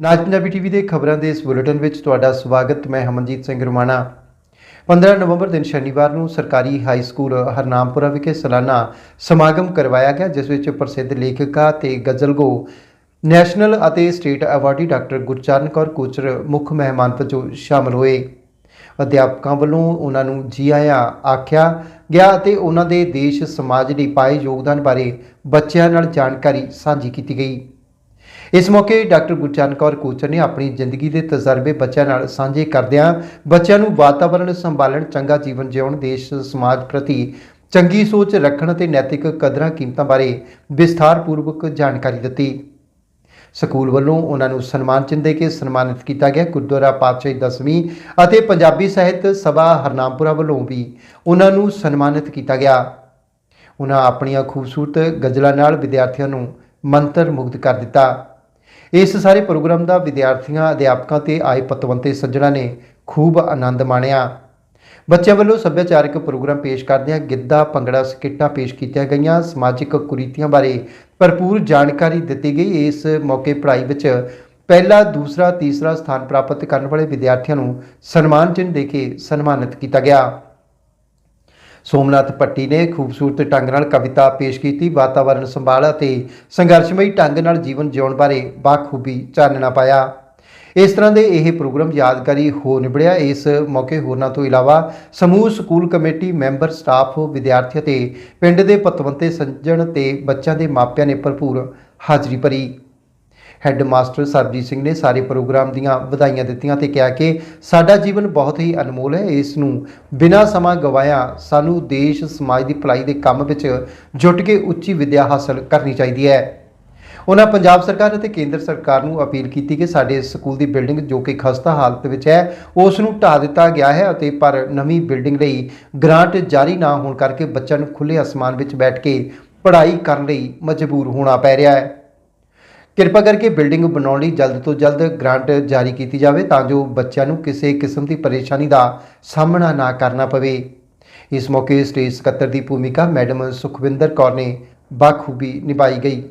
ਨਾਜ Punjabi TV ਦੇ ਖਬਰਾਂ ਦੇ ਇਸ ਬੁਲੇਟਿਨ ਵਿੱਚ ਤੁਹਾਡਾ ਸਵਾਗਤ, ਮੈਂ ਹਮਨਜੀਤ ਸਿੰਘ ਰਮਾਣਾ। 15 ਨਵੰਬਰ ਦਿਨ ਸ਼ਨੀਵਾਰ ਨੂੰ ਸਰਕਾਰੀ ਹਾਈ ਸਕੂਲ ਹਰਨਾਮਪੁਰਾ ਵਿਖੇ ਸਾਲਾਨਾ ਸਮਾਗਮ ਕਰਵਾਇਆ ਗਿਆ, ਜਿਸ ਵਿੱਚ ਪ੍ਰਸਿੱਧ ਲੇਖਿਕਾ ਤੇ ਗਜ਼ਲਗੋ, ਨੈਸ਼ਨਲ ਅਤੇ state awardee doctor Gurcharan Kaur Kochar ਮੁੱਖ ਮਹਿਮਾਨ ਵਜੋਂ ਸ਼ਾਮਲ ਹੋਏ। ਅਧਿਆਪਕਾਂ ਵੱਲੋਂ ਉਹਨਾਂ ਨੂੰ ਜੀ ਆਇਆਂ ਆਖਿਆ ਗਿਆ ਅਤੇ ਉਹਨਾਂ ਦੇ ਦੇਸ਼ ਸਮਾਜ ਲਈ ਪਾਏ ਯੋਗਦਾਨ ਬਾਰੇ ਬੱਚਿਆਂ ਨਾਲ ਜਾਣਕਾਰੀ ਸਾਂਝੀ ਕੀਤੀ ਗਈ। ਇਸ ਮੌਕੇ ਡਾਕਟਰ ਗੁਰਚਰਨ ਕੌਰ ਕੋਚਰ ਨੇ ਆਪਣੀ ਜ਼ਿੰਦਗੀ ਦੇ ਤਜਰਬੇ ਬੱਚਿਆਂ ਨਾਲ ਸਾਂਝੇ ਕਰਦਿਆਂ ਬੱਚਿਆਂ ਨੂੰ ਵਾਤਾਵਰਣ ਸੰਭਾਲਣ, ਚੰਗਾ ਜੀਵਨ ਜਿਉਣ, ਦੇਸ਼, ਸਮਾਜ ਪ੍ਰਤੀ ਚੰਗੀ ਸੋਚ ਰੱਖਣ ਅਤੇ ਨੈਤਿਕ ਕਦਰਾਂ ਕੀਮਤਾਂ ਬਾਰੇ ਵਿਸਥਾਰਪੂਰਵਕ ਜਾਣਕਾਰੀ ਦਿੱਤੀ। ਸਕੂਲ ਵੱਲੋਂ ਉਹਨਾਂ ਨੂੰ ਸਨਮਾਨ ਚਿੰਨ੍ਹ ਦੇ ਕੇ ਸਨਮਾਨਿਤ ਕੀਤਾ ਗਿਆ। ਗੁਰਦੁਆਰਾ ਪਾਤਸ਼ਾਹੀ ਦਸਵੀਂ ਅਤੇ ਪੰਜਾਬੀ ਸਾਹਿਤ ਸਭਾ ਹਰਨਾਮਪੁਰਾ ਵੱਲੋਂ ਵੀ ਉਹਨਾਂ ਨੂੰ ਸਨਮਾਨਿਤ ਕੀਤਾ ਗਿਆ। ਉਹਨਾਂ ਆਪਣੀਆਂ ਖੂਬਸੂਰਤ ਗਜ਼ਲਾਂ ਨਾਲ ਵਿਦਿਆਰਥੀਆਂ ਨੂੰ ਮੰਤਰ ਮੁਗਧ ਕਰ ਦਿੱਤਾ। ਇਸ ਸਾਰੇ ਪ੍ਰੋਗਰਾਮ ਦਾ ਵਿਦਿਆਰਥੀਆਂ, ਅਧਿਆਪਕਾਂ ਤੇ ਆਏ ਪਤਵੰਤੇ ਸੱਜਣਾ ਨੇ ਖੂਬ ਆਨੰਦ ਮਾਣਿਆ। ਬੱਚਿਆਂ ਵੱਲੋਂ ਸੱਭਿਆਚਾਰਕ ਪ੍ਰੋਗਰਾਮ ਪੇਸ਼ ਕਰਦਿਆਂ ਗਿੱਧਾ, ਭੰਗੜਾ ਸਕਿੱਟਾਂ ਪੇਸ਼ ਕੀਤੀਆਂ ਗਈਆਂ। ਸਮਾਜਿਕ ਕੁਰੀਤੀਆਂ ਬਾਰੇ ਭਰਪੂਰ ਜਾਣਕਾਰੀ ਦਿੱਤੀ ਗਈ। ਇਸ ਮੌਕੇ ਪੜ੍ਹਾਈ ਵਿੱਚ ਪਹਿਲਾ, ਦੂਸਰਾ, ਤੀਸਰਾ ਸਥਾਨ ਪ੍ਰਾਪਤ ਕਰਨ ਵਾਲੇ ਵਿਦਿਆਰਥੀਆਂ ਨੂੰ ਸਨਮਾਨ ਚਿੰਨ੍ਹ ਦੇ ਕੇ ਸਨਮਾਨਿਤ ਕੀਤਾ ਗਿਆ। ਸੋਮਨਾਥ ਪੱਟੀ ਨੇ ਖੂਬਸੂਰਤ ਢੰਗ ਨਾਲ ਕਵਿਤਾ ਪੇਸ਼ ਕੀਤੀ ਵਾਤਾਵਰਣ ਸੰਭਾਲ ਅਤੇ ਸੰਘਰਸ਼ਮਈ ਢੰਗ ਨਾਲ ਜੀਵਨ ਜਿਉਣ ਬਾਰੇ ਬਾਖੂਬੀ ਚਾਨਣਾ ਪਾਇਆ। ਇਸ ਤਰ੍ਹਾਂ ਦੇ ਇਹ ਪ੍ਰੋਗਰਾਮ ਯਾਦਗਾਰੀ ਹੋ ਨਿਬੜਿਆ ਇਸ ਮੌਕੇ ਹੋਰਨਾਂ ਤੋਂ ਇਲਾਵਾ ਸਮੂਹ ਸਕੂਲ ਕਮੇਟੀ, ਮੈਂਬਰ, ਸਟਾਫ, ਵਿਦਿਆਰਥੀ ਅਤੇ ਪਿੰਡ ਦੇ ਪਤਵੰਤੇ, ਸੰਜਣ ਤੇ ਬੱਚਿਆਂ ਦੇ ਮਾਪਿਆਂ ਨੇ ਭਰਪੂਰ ਹਾਜ਼ਰੀ ਭਰੀ। ਹੈੱਡ ਮਾਸਟਰ ਸਰਬਜੀਤ ਸਿੰਘ ਨੇ ਸਾਰੇ ਪ੍ਰੋਗਰਾਮ ਦੀਆਂ ਵਧਾਈਆਂ ਦਿੱਤੀਆਂ ਤੇ ਕਿਹਾ ਕਿ ਸਾਡਾ ਜੀਵਨ ਬਹੁਤ ਹੀ ਅਨਮੋਲ ਹੈ। ਇਸ ਨੂੰ ਬਿਨਾਂ ਸਮਾਂ ਗਵਾਇਆ ਸਾਨੂੰ ਦੇਸ਼, ਸਮਾਜ ਦੀ ਭਲਾਈ ਦੇ ਕੰਮ ਵਿੱਚ ਜੁਟ ਕੇ ਉੱਚੀ ਵਿੱਦਿਆ ਹਾਸਲ ਕਰਨੀ ਚਾਹੀਦੀ ਹੈ। ਉਹਨਾਂ ਪੰਜਾਬ ਸਰਕਾਰ ਅਤੇ ਕੇਂਦਰ ਸਰਕਾਰ ਨੂੰ ਅਪੀਲ ਕੀਤੀ ਕਿ ਸਾਡੇ ਸਕੂਲ ਦੀ ਬਿਲਡਿੰਗ ਜੋ ਕਿ ਖਸਤਾ ਹਾਲਤ ਵਿੱਚ ਹੈ, ਉਸ ਨੂੰ ਢਾ ਦਿੱਤਾ ਗਿਆ ਹੈ ਅਤੇ ਪਰ ਨਵੀਂ ਬਿਲਡਿੰਗ ਲਈ ਗ੍ਰਾਂਟ ਜਾਰੀ ਨਾ ਹੋਣ ਕਰਕੇ ਬੱਚਿਆਂ ਨੂੰ ਖੁੱਲੇ ਅਸਮਾਨ ਵਿੱਚ ਬੈਠ ਕੇ ਪੜ੍ਹਾਈ ਕਰਨ ਲਈ ਮਜਬੂਰ ਹੋਣਾ ਪੈ ਰਿਹਾ ਹੈ। ਕਿਰਪਾ ਕਰਕੇ ਬਿਲਡਿੰਗ ਬਣਾਉਣ ਲਈ ਜਲਦ ਤੋਂ ਜਲਦ ਗ੍ਰਾਂਟ ਜਾਰੀ ਕੀਤੀ ਜਾਵੇ ਤਾਂ ਜੋ ਬੱਚਿਆਂ ਨੂੰ ਕਿਸੇ ਕਿਸਮ ਦੀ ਪਰੇਸ਼ਾਨੀ ਦਾ ਸਾਹਮਣਾ ਨਾ ਕਰਨਾ ਪਵੇ। ਇਸ ਮੌਕੇ ਸਟੇਜ ਸਕੱਤਰ ਦੀ ਭੂਮਿਕਾ ਮੈਡਮ ਸੁਖਵਿੰਦਰ ਕੌਰ ਨੇ ਬਾਖੂਬੀ ਨਿਭਾਈ ਗਈ।